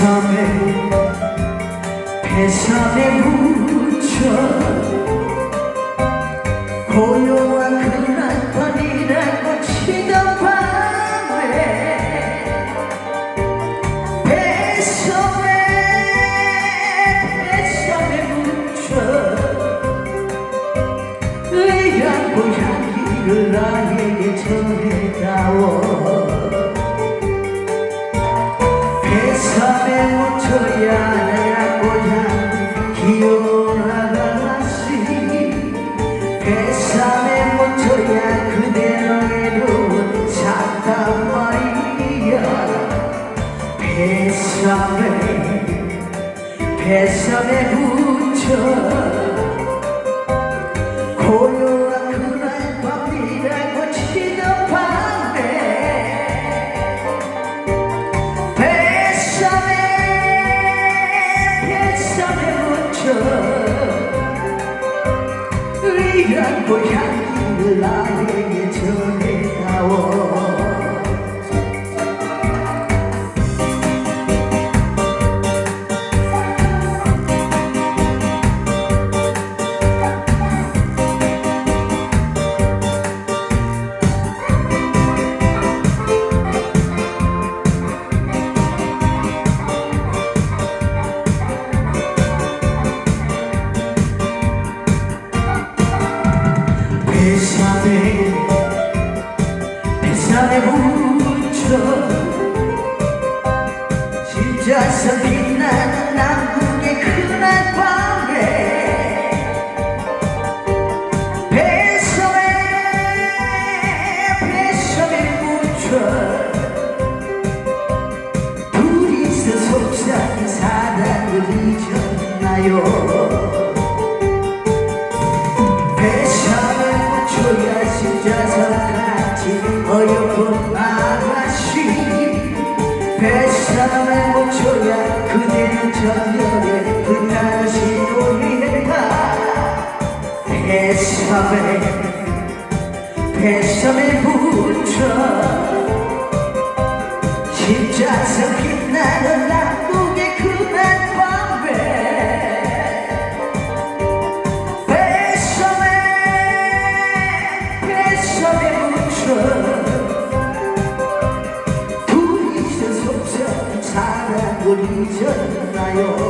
배삼에 배삼에 묻혀. 고요한 그날 밤이라고 치던 밤에 배삼에 배삼에 묻혀. 의향과 향기를 나에게 전해다오. 시장에 뱃살에 묻혀 고요 সাথে 어여쁜 아가씨 뱃사람의 목초야. 그대는 저녁에 그날씨 놀이했다 뱃삼에 뱃삼에 붙여 십자석 빛나는 낙동의 그날 그리셨나요?